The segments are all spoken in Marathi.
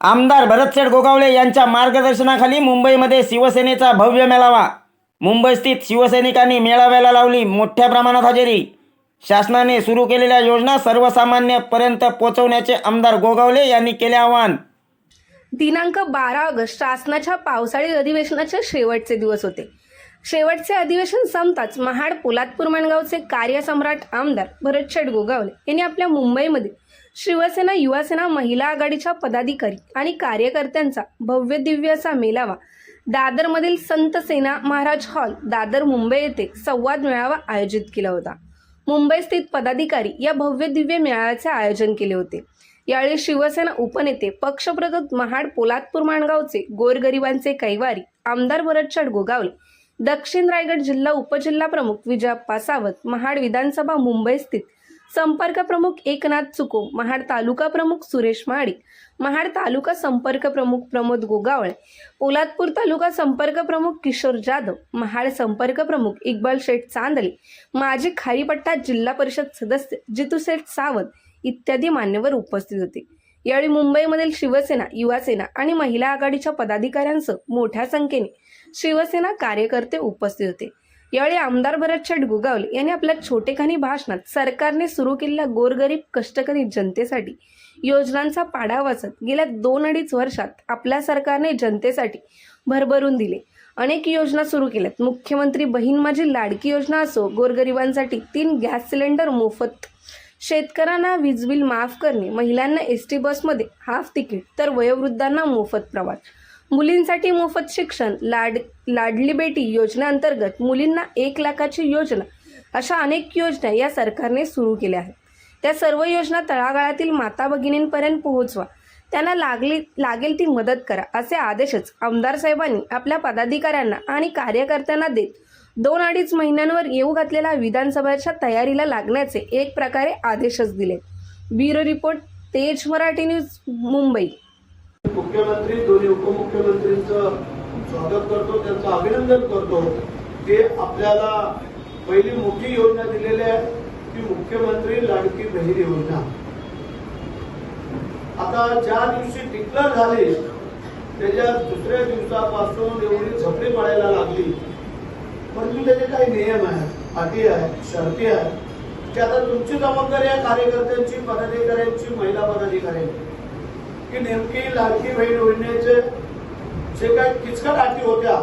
आमदार भरतशेठ गोगावले यांच्या मार्गदर्शनाखाली मुंबईमध्ये शिवसेनेचा भव्य मेळावा. मुंबईस्थित शिवसैनिकांनी मेळाव्याला लावली मोठ्या प्रमाणात हजेरी. शासनाने सुरू केलेल्या योजना सर्वसामान्यपर्यंत पोहोचवण्याचे आमदार गोगावले यांनी केले आवाहन. दिनांक बारा ऑगस्ट शासनाच्या पावसाळी अधिवेशनाचे शेवटचे दिवस होते. शेवटचे अधिवेशन संपताच महाड पोलादपूर माणगावचे कार्यसम्राट आमदार भरतशेठ गोगावले यांनी आपल्या मुंबईमध्ये शिवसेना युवासेना महिला आघाडीच्या पदाधिकारी आणि कार्यकर्त्यांचा भव्य दिव्य असा मेळावा दादरमधील संत सेना महाराज हॉल दादर मुंबई येथे संवाद मेळावा आयोजित केला होता. मुंबईस्थित पदाधिकारी या भव्य दिव्य मेळाव्याचे आयोजन केले होते. यावेळी शिवसेना उपनेते पक्षप्रमुख महाड पोलादपूर माणगावचे गोरगरिबांचे कैवारी आमदार भरतचड गोगावले दक्षिण रायगड जिल्हा उपजिल्हा प्रमुख विजयप्पा सावंत महाड विधानसभा मुंबई स्थित संपर्क प्रमुख एकनाथ चुको महाड तालुका प्रमुख सुरेश महाडिक महाड तालुका संपर्क प्रमुख प्रमोद गोगावळे पोलादपूर तालुका संपर्क प्रमुख किशोर जाधव महाड संपर्क प्रमुख इक्बाल शेठ चांदले माजी खारीपट्टा जिल्हा परिषद सदस्य जितू शेठ सावंत इत्यादी मान्यवर उपस्थित होते. यावेळी मुंबईमधील शिवसेना युवासेना आणि महिला आघाडीच्या पदाधिकाऱ्यांसह मोठ्या संख्येने शिवसेना कार्यकर्ते उपस्थित होते. यावेळी आमदार भरतशेठ गुगावले यांनी आपल्या छोटेखानी भाषणात सरकारने सुरू केलेल्या गोरगरीब कष्टकरी जनतेसाठी योजनांचा पाडा वाचत गेल्या दोन अडीच वर्षात आपल्या सरकारने जनतेसाठी भरभरून दिले. अनेक योजना सुरू केल्यात. मुख्यमंत्री बहीण माझी लाडकी योजना असो गोरगरिबांसाठी तीन गॅस सिलेंडर मोफत शेतकऱ्यांना वीज बिल माफ करणे महिलांना एस टी बसमध्ये हाफ तिकीट तर वयोवृद्धांना मोफत प्रवास. मुलींसाठी मोफत शिक्षण लाड लाडली बेटी योजनेअंतर्गत मुलींना एक लाखाची योजना अशा अनेक योजना या सरकारने सुरू केल्या आहेत. त्या सर्व योजना तळागाळातील माता भगिनींपर्यंत पोहोचवा. त्यांना लागली लागेल ती मदत करा असे आदेशच आमदार साहेबांनी आपल्या पदाधिकाऱ्यांना आणि कार्यकर्त्यांना देत दोन अडीच महिन्यांवर येऊ घातलेल्या विधानसभेच्या तयारीला लागण्याचे एक प्रकारे आदेशच दिले. ब्युरो रिपोर्ट तेज मराठी न्यूज मुंबई. मुख्यमंत्री दोन्ही उपमुख्यमंत्रींचं स्वागत करतो त्यांचं अभिनंदन करतो. ते आपल्याला पहिली मोठी योजना दिलेली आहे ती मुख्यमंत्री लाडकी बहीण योजना. आता ज्या दिवशी डिक्लेअर झाले त्याच्या दुसऱ्या दिवसापासून एवढी झपडी पडायला लागली. परंतु त्याचे काही नियम आहेत अटी आहेत शर्ती आहेत. की आता तुमची जबाबदारी आहे कार्यकर्त्यांची पदाधिकाऱ्यांची महिला पदाधिकाऱ्यांची. की नेमकी लाडकी बहीण योजनेचे जे काही किचकट अटी होत्या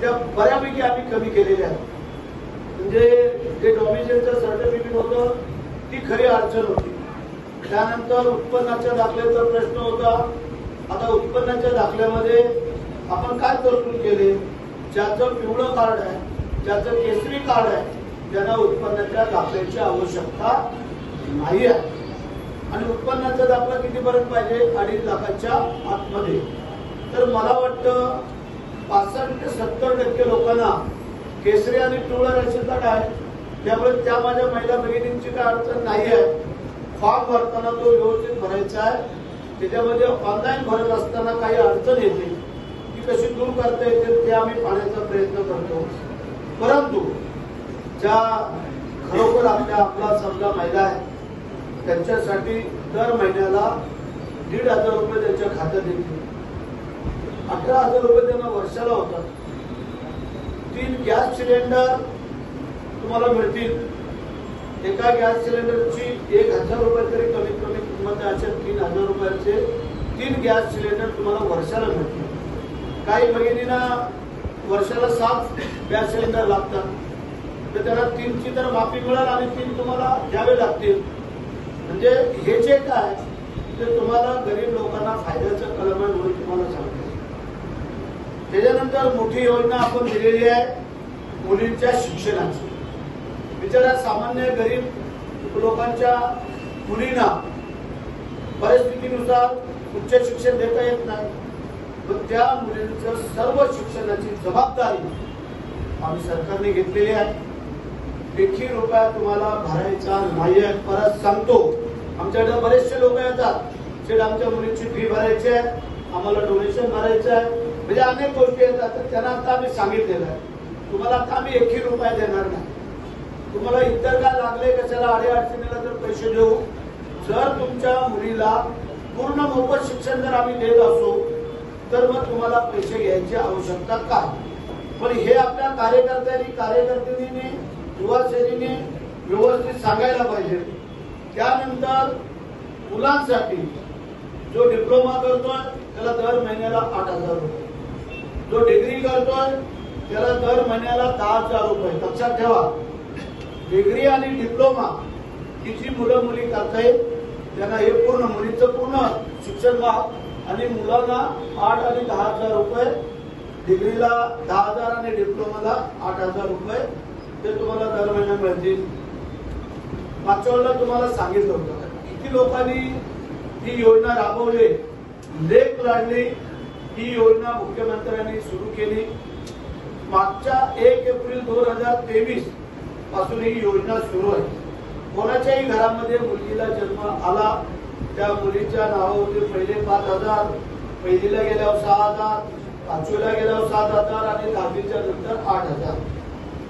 त्या बऱ्यापैकी आम्ही कमी केलेल्या आहेत. म्हणजे जे डॉमिशनचं सर्टिफिकेट होतं ती खरी अडचण होती. त्यानंतर उत्पन्नाच्या दाखल्याचा प्रश्न होता. आता उत्पन्नाच्या दाखल्यामध्ये आपण काय तरतूद केले? ज्याचं पिवळं कार्ड आहे ज्याचं केसरी कार्ड आहे त्यांना उत्पन्नाच्या दाखल्याची आवश्यकता नाही आहे. आणि उत्पन्नाचा दाखला कितीपर्यंत पाहिजे? अडीच लाखाच्या आतमध्ये. तर मला वाटतं पासष्ट ते सत्तर टक्के लोकांना केसरी आणि पिवळा रेशन कार्ड आहे? त्यामुळे त्या माझ्या महिला भगिनींची काय अडचण नाही आहे फॉर्म भरताना तो व्यवस्थित भरायचा आहे. त्याच्यामध्ये ऑनलाईन भरत असताना काही अडचण येते. ती कशी दूर करता येते ते आम्ही पाहण्याचा प्रयत्न करतो. परंतु ज्या खरोखर आपल्या आपला समजा महिला आहे त्यांच्यासाठी दर महिन्याला दीड हजार रुपये त्यांच्या खात्यात येतील. अठरा हजार रुपये त्यांना वर्षाला होतात. तीन गॅस सिलेंडर तुम्हाला मिळतील. एका गॅस सिलेंडरची एक हजार रुपये तरी कमीत कमी किंमत असेल अशा तीन हजार रुपयाचे तीन गॅस सिलेंडर तुम्हाला वर्षाला मिळतील. काही भगिनींना वर्षाला सात गॅस सिलेंडर लागतात. तर त्यांना तीनची तर माफी मिळेल आणि तीन तुम्हाला द्यावे लागतील म्हणजे हे जे काय ते तुम्हाला गरीब लोकांना फायद्याचं कलम म्हणून तुम्हाला सांगतो. त्याच्यानंतर मोठी योजना आपण दिलेली आहे मुलींच्या शिक्षणाची. बिचारा सामान्य गरीब लोकांच्या मुलींना परिस्थितीनुसार उच्च शिक्षण देता येत नाही. पण त्या मुलींचं सर्व शिक्षणाची जबाबदारी आम्ही सरकारने घेतलेली आहे. एकही रुपया तुम्हाला भरायचा नाही परत सांगतो. आमच्याकडे बरेचसे लोक येतात. शेड आमच्या मुलीची फी भरायची आहे. आम्हाला डोनेशन भरायचं आहे. म्हणजे अनेक गोष्टी येतात. तर त्यांना आता आम्ही सांगितलेलं आहे. तुम्हाला आता आम्ही एकही रुपया देणार नाही. तुम्हाला इतर काय लागले कशाला अडीअडचणीला जर पैसे देऊ? जर तुमच्या मुलीला पूर्ण मोफत शिक्षण जर आम्ही देत असू तर मग तुम्हाला पैसे घ्यायची आवश्यकता काय? पण हे आपल्या कार्यकर्त्यांनी कार्यकर्त्यांनी युवासेनेने व्यवस्थित सांगायला पाहिजे. त्यानंतर मुलांसाठी जो डिप्लोमा करतोय त्याला दर महिन्याला आठ हजार रुपये. जो डिग्री करतोय त्याला दर महिन्याला दहा हजार रुपये. लक्षात ठेवा डिग्री आणि डिप्लोमा किती मुलं मुली करतायत त्यांना हे पूर्ण मुलीचं पूर्ण शिक्षण व्हावं आणि मुलांना आठ आणि दहा हजार रुपये डिग्रीला दहा हजार आणि डिप्लोमाला आठ हजार रुपये. ते तुम्हाला दर महिना मिळतील. मागच्या वेळेला तुम्हाला सांगितलं होतं. किती लोकांनी ही योजना राबवली? लेख लाडली. ही योजना मुख्यमंत्र्यांनी सुरू केली. मागच्या एक एप्रिल दोन हजार तेवीसपासून ही योजना सुरू आहे. कोणाच्याही घरामध्ये मुलगीला जन्म आला त्या मुलीच्या नावावरती पहिले पाच हजार पहिलीला गेल्यावर सहा हजार पाचवीला गेल्यावर सात हजार आणि दहावीच्या नंतर आठ हजार.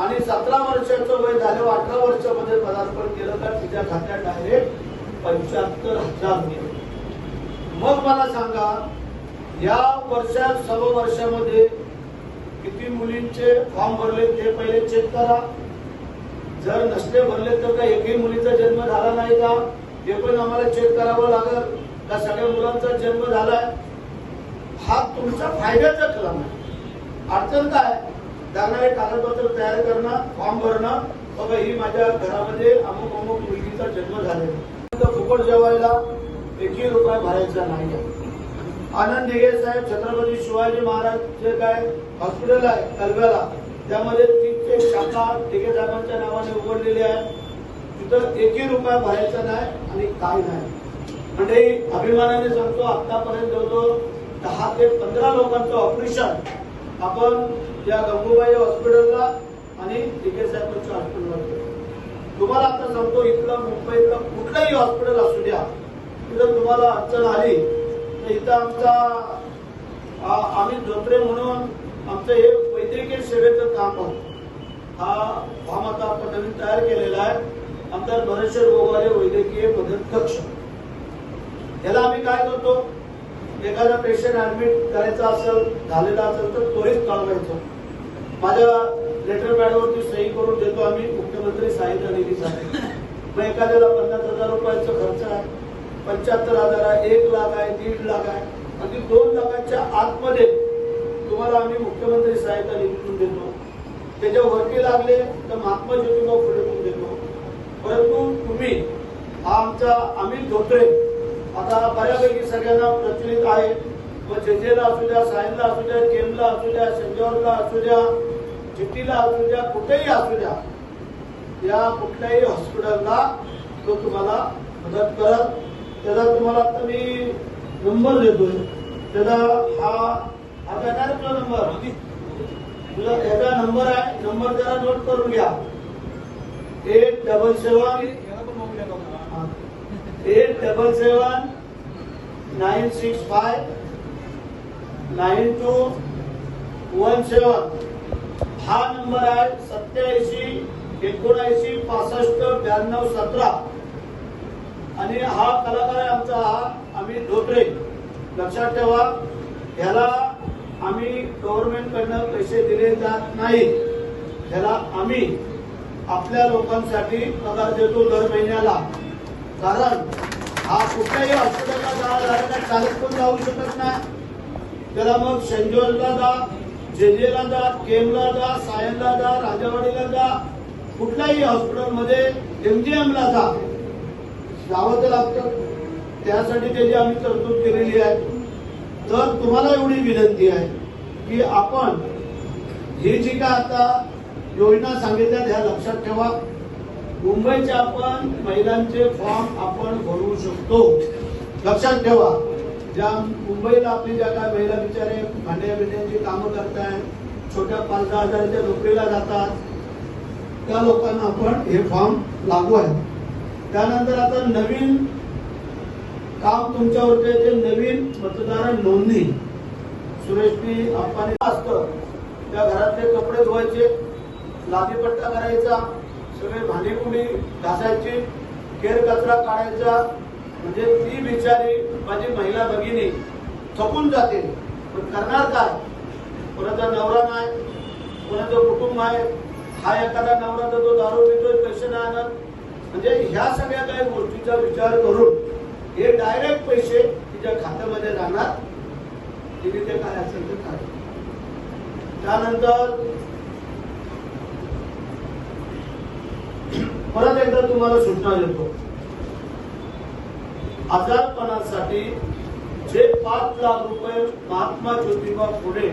आणि सतरा वर्षाचं वय झालं अठरा वर्षामध्ये पदार्पण केलं तर तिच्या खात्यात डायरेक्ट पंच्याहत्तर हजार गेले मग मला सांगा या वर्षात सर्व वर्षामध्ये किती मुलींचे फॉर्म भरले ते पहिले चेक करा. जर नसले भरले तर का एकही मुलीचा जन्म झाला नाही का? हे पण आम्हाला चेक करावं लागेल का सगळ्या मुलांचा जन्म झालाय? हा तुमच्या फायद्याचा कलम आहे. अडचण काय? त्यांना एक कागदपत्र तयार करणं फॉर्म भरणं. बघा ही माझ्या घरामध्ये अमुक अमुक मुलगीचा जन्म झालेला फुकट जेवायला एकही रुपया भरायचा नाही आनंद दिघे साहेब छत्रपती शिवाजी महाराज जे काय हॉस्पिटल आहे कलव्याला त्यामध्ये तीनशे शाखा दिघे साहेबांच्या नावाने उघडलेली आहे. तिथं एकही रुपया भरायचा नाही आणि काय नाही. म्हणजे अभिमानाने सांगतो आतापर्यंत जवळजवळ दहा ते पंधरा लोकांचं ऑपरेशन आपण या गंगूबाई हॉस्पिटलला आणि दिघे साहेबांच्या हॉस्पिटलला तुम्हाला आता सांगतो इथलं मुंबईतलं कुठलंही हॉस्पिटल असू द्या तिथं तुम्हाला अडचण आली तर इथं आमचा आम्ही धोत्रे म्हणून आमचं हे वैद्यकीय सेवेचं काम आहे. हा फॉर्म आता आपण नवीन तयार केलेला आहे. आमदार भरेश्वर गोगारे वैद्यकीय मदत कक्ष याला आम्ही काय करतो? एखादा पेशंट ऍडमिट करायचा असेल झालेला असेल तर त्वरित कळवायचं माझ्या लेटर पॅडवरती सही करून देतो आम्ही. मुख्यमंत्री सहायता निधीसाठी मग एखाद्याला पन्नास हजार रुपयाचा खर्च आहे. पंच्याहत्तर हजार आहे एक लाख आहे दीड लाख आहे. अगदी दोन लाखाच्या आतमध्ये तुम्हाला आम्ही मुख्यमंत्री सहायता निधीतून देतो. त्याच्या वरती लागले तर महात्मा ज्योतिबा फुलेतून देतो. परंतु तुम्ही हा आमचा आम्ही धोत्रे आता बऱ्यापैकी सगळ्यांना प्रचलित आहे मग जेजेला असू द्या सायनला असू द्या केमला असू द्या संजॉरला असू द्या सिटीला असू द्या कुठेही असू द्या. या कुठल्याही हॉस्पिटलला तो तुम्हाला मदत करत त्याचा तुम्हाला आता मी नंबर देतोय. त्याचा हा हा काय तुला नंबर? तुला त्याचा नंबर आहे. नंबर त्याला नोट करून घ्या. Eight double seven eight double seven nine six five nine two one seven हा नंबर आहे सत्याऐंशी एकोणऐंशी पासष्ट ब्याण्णव सतरा. आणि हा कलाकार आहे आमचा हा आम्ही धोत्रे. लक्षात ठेवा ह्याला आम्ही गव्हर्नमेंटकडनं पैसे दिले जात नाहीत. ह्याला आम्ही आपल्या लोकांसाठी पगार देतो दर महिन्याला. कारण हा कुठल्याही हॉस्पिटलला जा चालत पण जाऊ शकत नाही. त्याला मग सेंजोरला जा जेजेला जा केमला जा सायनला जा राजावाडीला जा कुठल्याही हॉस्पिटलमध्ये एमजीएमला जा. जावं तर लागतं. त्यासाठी त्याची आम्ही तरतूद केलेली आहे. तर तुम्हाला एवढी विनंती आहे की आपण ही जी काय आता योजना सांगितल्या ह्या लक्षात ठेवा. मुंबईच्या आपण महिलांचे फॉर्म आपण भरू शकतो. लक्षात ठेवा. ज्या मुंबईला आपली ज्या काय महिला बिचारे भांड्या बिंड्यांची कामं करताय छोट्या पाच दहा हजाराच्या नोकरीला जातात त्या लोकांना आपण हे फॉर्म लागू आहे. त्यानंतर आता नवीन काम तुमच्यावरती जे ते नवीन मतदार नोंदणी. सुरेशनी आपण असतं? त्या घरातले कपडे धुवायचे लादीपट्टा करायचा सगळे भांडीपुडी घासायची केर कचरा काढायचा म्हणजे ती बिचारी माझी महिला भगिनी थकून जाते. पण करणार काय? कोणाचा नवरा नाही कोणाचं कुटुंब आहे हा एखादा नवरा तर तो दारू पितोय पैसे नाही आणत. म्हणजे ह्या सगळ्या काही गोष्टीचा विचार करून हे डायरेक्ट पैसे तिच्या खात्यामध्ये जाणार तिने ते काय असेल ते काय त्यानंतर परत एकदा तुम्हाला सूचना देतो. आजारपणासाठी जे पाच लाख रुपये महात्मा ज्योतिबा फुले